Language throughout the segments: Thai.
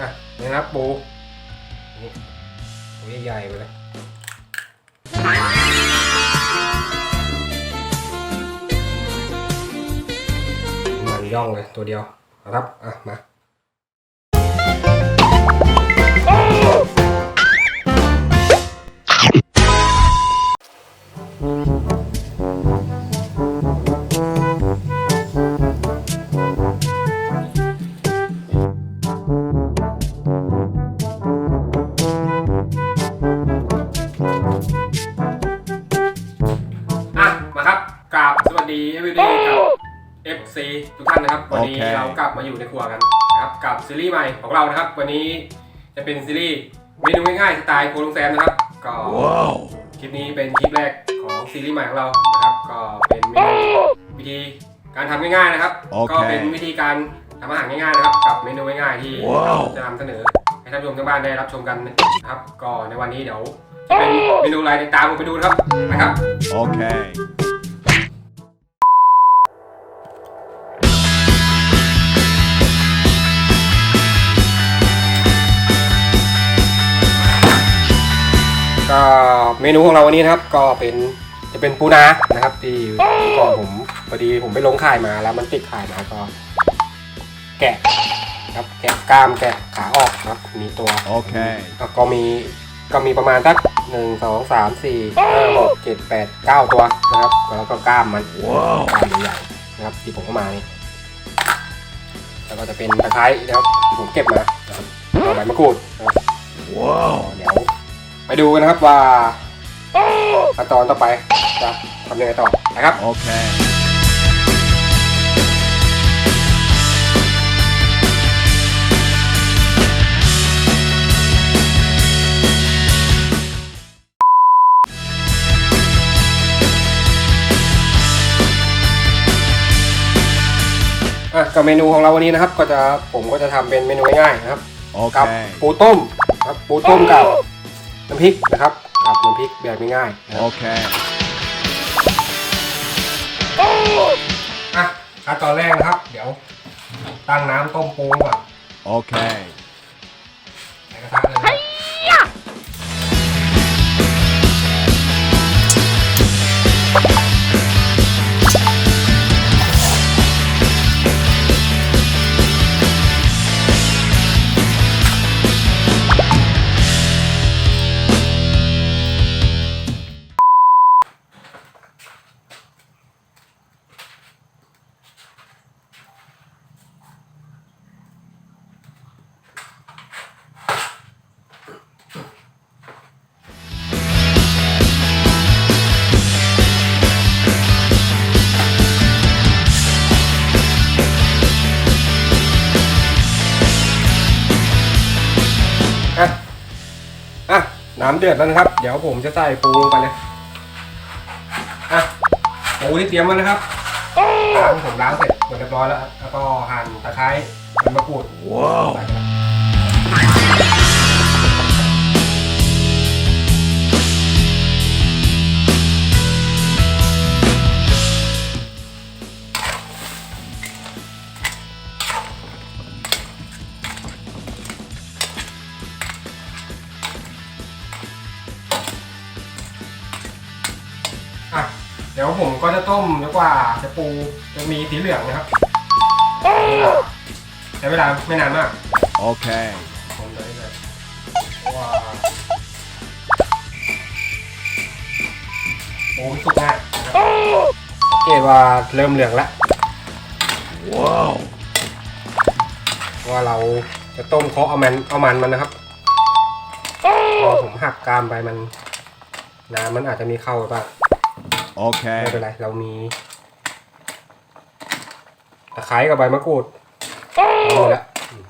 อะนี่นะปูนี่ใหญ่ๆไปเลยมันย่องเลยตัวเดียวครับ อะ มา ซีรีส์ใหม่ของเรานะครับ วันนี้จะเป็นซีรีส์เมนูง่ายๆสไตล์โครัวลุงแซมนะครับ ก็ Wow. คลิปนี้เป็นคลิปแรกของซีรีส์ใหม่ของเรานะครับ ก็เป็นเมนูวิธีการทำง่ายๆนะครับโอเคก็เป็นวิธีการทำอาหารง่ายๆนะครับ กับเมนูง่ายๆที่ว้าวจะนำเสนอให้ท่านผู้ชมทางบ้านได้รับชมกันนะครับ ก็ในวันนี้เดี๋ยวจะเป็นเมนูอะไรตามผมไปดูนะครับนะครับ Okay. ก็ เมนูของเราวันนี้นะครับก็เป็นจะเป็นปูนานะครับที่เมื่อก่อนผมพอดีผมไปลงข่ายมาแล้วมันติดข่ายมาก็แกะครับแกะกล้ามแกะขาออกนะครับมีตัว Okay. แล้วก็มีก็มีประมาณสักหนึ่งสองสามสี่ห้าหกเจ็ดแปดเก้าตัวนะครับแล้วก็กล้ามมันว้าวกล้ามใหญ่ๆนะครับที่ผมเอามานี่แล้วก็จะเป็นตะไคร้นะครับที่ผมเก็บมานะครับแล้วใบมะกรูดนะครับ Wow. เดี๋ยวไปดูกันนะครับว่า ขั้นตอนต่อไปจะทำยังไงต่อนะครับ Okay. อะกับเมนูของเราวันนี้นะครับ ก็จะผมก็จะทำเป็นเมนูง่ายๆนะครับกับ Okay. ปูต้มครับปูต้มกับน้ำพริกนะครับ กับน้ำพริกแบบง่ายๆนะครับ Okay. อะขั้นตอนแรกนะครับ เดี๋ยวตั้งน้ำต้มปูก่อน Okay. ใน้ำเดือดแล้วนะครับ เดี๋ยวผมจะใส่ปูลงไปเลยอะปูที่เตรียมไว้นะครับล้างผมล้างเสร็จหมดเรียบร้อยแล้วแล้วก็หั่นตะไคร้ใบมะกรูด Wow. ใส่ ผมก็จะต้มจนกว่าจะปูจะมีสีเหลืองนะครับ ใช้เวลาไม่นานมาก Okay. คนเลยเลยเพราะว่าปูมันสุกง่ายนะครับสังเกตว่าเริ่มเหลืองแล้ว Wow. เพราะว่าเราจะต้มเคาะเอามันเอามันมันนะครับพอผมหักกรามไปมันน้ำมันอาจจะมีเข้าไปบ้าง ไม่เป็นไรเรามีตะไคร้กับใบมะกรูดเอาหมดแล้วอืม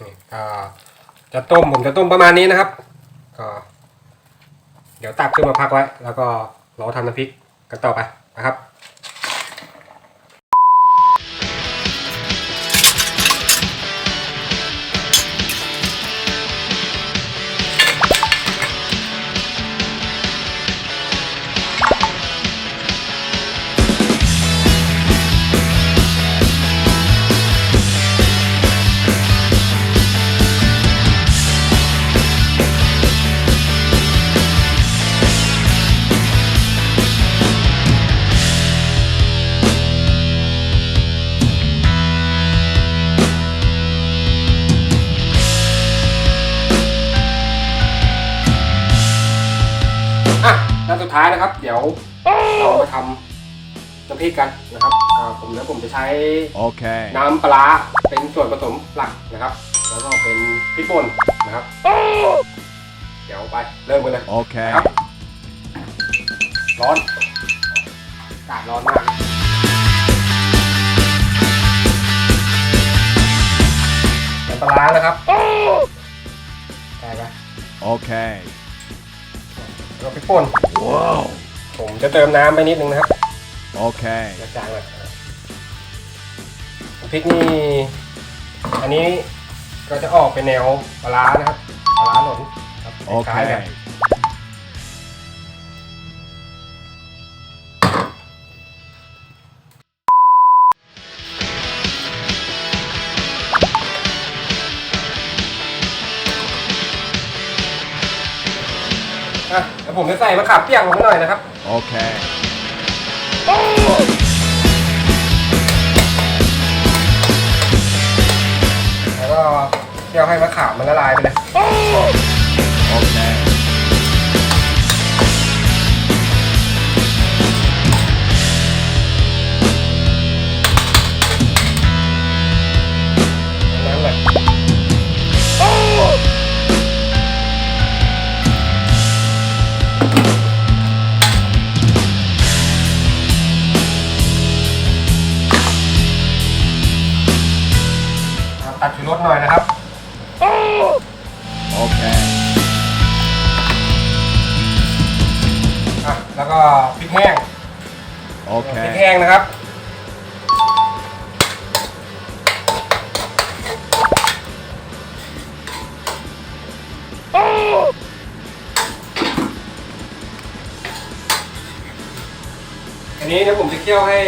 นี่ก็จะต้มผมจะต้มประมาณนี้นะครับ ก็ เดี๋ยวตักขึ้นมาพักไว้ แล้วก็รอทำน้ำพริกกันต่อไปนะครับายนะครับ เดี๋ยวเรามาทำน้ำพริกกันนะครับอ่าผมแล้วผมจะใช้ Okay. น้ำปลาร้าเป็นส่วนผสมหลักนะครับ แล้วก็เป็นพริกป่นนะครับ เดี๋ยวไปเริ่มกันเลย Okay. ครับร้อนอากาศร้อนมากน้ำปลาร้านะครับใส่ไป Okay. แล้ว ก็พริกป่น Whoa. ผมจะเติมน้ำไปนิดนึงนะครับ Okay. กระจางเลยน้ำพริกนี่ อันนี้ก็จะออกเป็นแนวปลาร้านะครับปลาร้าหล่นครับคล้ายๆกัน Okay. อะแล้ว ผมจะใส่มะขามเปียกลงไปหน่อยนะครับ Okay. แล้วก็เคี่ยวให้มะขามมันละลายไปเลย ก็พริกแห้งพริก Okay. แห้งนะครับ อันนี้เดี๋ยวผมจะเคี่ยวให้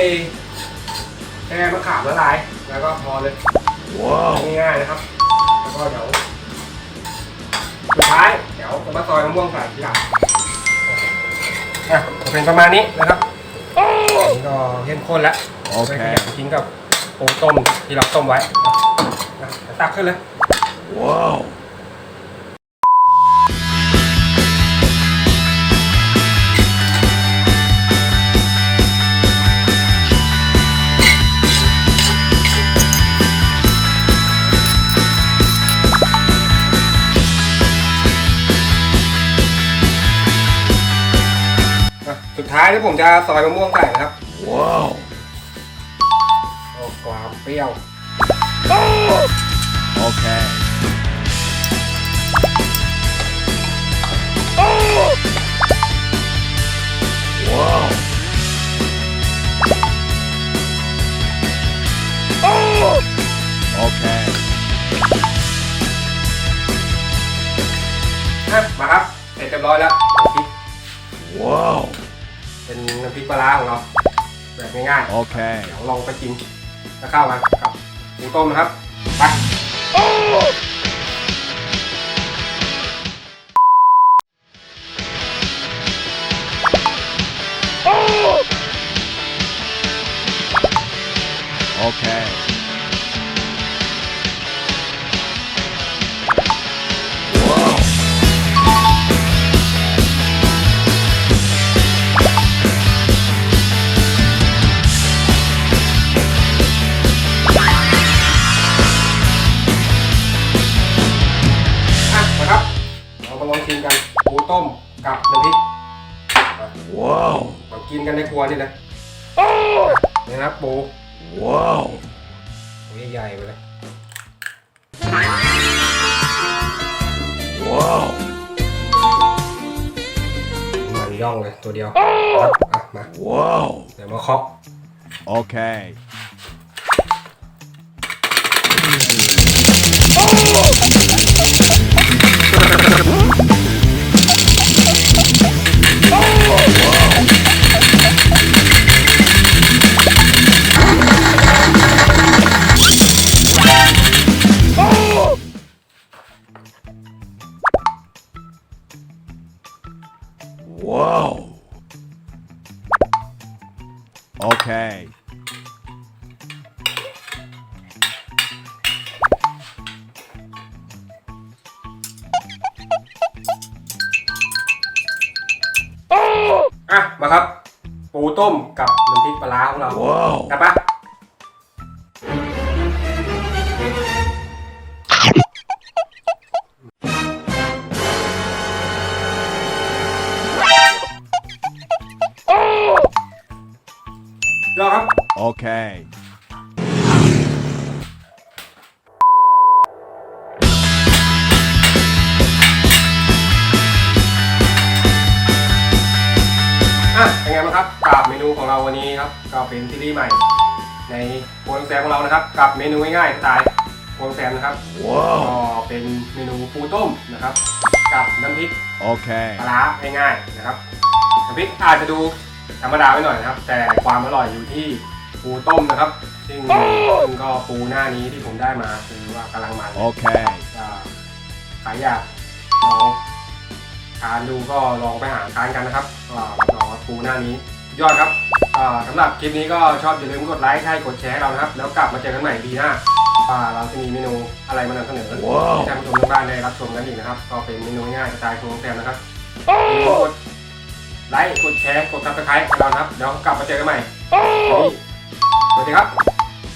แค่มะขามละลาย แล้วก็พอเลย Whoa. ง่ายๆนะครับ แล้วก็เดี๋ยวสุดท้ายเดี๋ยวจะมาซอยมะม่วงใส่ทีหลัง อะจะเป็นประมาณนี้นะครับอันนี้ก็เข้มข้นแล้วโอเคไปขยำทิ้งกับโอ่งต้มที่เราต้มไว้อะตักขึ้นเลย ว้าว ท้ายที่ผมจะซอยมะม่วงใส่นะครับ Whoa. เอาความเปรี้ยว Okay. Whoa. Okay. อะมาครับ เสร็จเรียบร้อยแล้วน้ำพริก Whoa. เป็นน้ำพริกปลาร้าของเรา แบบง่ายๆ Okay. เดี๋ยวลองไปกินแล้วเข้ากันกับปูต้มนะครับไป Okay. Whoa. ต้มกับน้ำพริก Whoa. เรากินกันในครัวนี่เลยนี่นะครับปู Whoa. ปูใหญ่ๆไปเลย Whoa. มันย่องเลยตัวเดียวนะครับอะมา Whoa. เดี๋ยวมาเคาะ Okay. Whoa. ต้มกับน้ำพริกปลาร้าของเรา Whoa. กลับปะรอครับ Okay. อะเป็ นไงบ้างครับกับเมนูของเราวันนี้ครับก็เป็นซีรีส์ใหม่ ในโครัวแซมของเรานะครับ กับเมนูง่ายๆสไตล์โครัวแซมนะครับก็ Whoa. เป็นเมนูปูต้มนะครับ กับน้ำพริก Okay. ปลาร้าง่ายๆนะครับน้ำพริกอาจจะดูธรรมดาไปหน่อยนะครับ แต่ความอร่อยอยู่ที่ปูต้มนะครับซึ่งซึ่งก็ปูหน้านี้ที่ผมได้มาคือว่ากำลังมาเลย Okay. ก็ใครอยากลองทานดูก็ลองไปหาทานกันนะครับก็รับรองว่า ปูหน้านี้สุดยอดครับอ่าสำหรับคลิปนี้ก็ชอบอย่าลืมกดไลค์ใช่กดแชร์ให้เรานะครับ แล้วกลับมาเจอกันใหม่ปีหน้าว่าเราจะมีเมนูอะไรมานำเสนอว้าวให้ท่านผู้ชมทางบ้านได้รับชมกันอีกนะครับ ก็เป็นเมนูง่ายๆสไตล์ครัวแซมนะครับอย่าลืมกดไลค์กดแชร์กดซับสไครต์ให้เรานะครับเดี๋ยวกลับมาเจอกันใหม่วันนี้สวัสดีครับ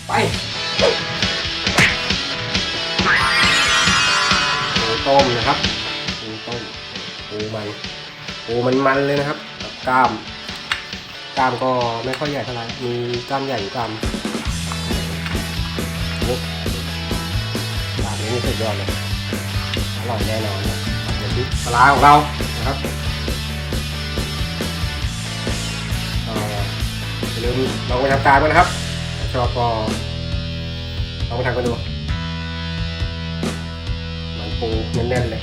ไปปูต้มนะครับปูต้มปูมันปูมันมันๆเลยนะครับ กล้าม กล้ามก็ไม่ค่อยใหญ่เท่าไหร่มีกล้ามใหญ่อยู่กล้ามนี่กล้ามนี้นี่สุดยอดเลยอร่อยแน่นอนนะเดี๋ยวที่ปลาของเรานะครับเอ่ออย่าลืมลองไปทำตามกันนะครับชอบก็ลองไปทำกันดูมันปูแน่นๆเลย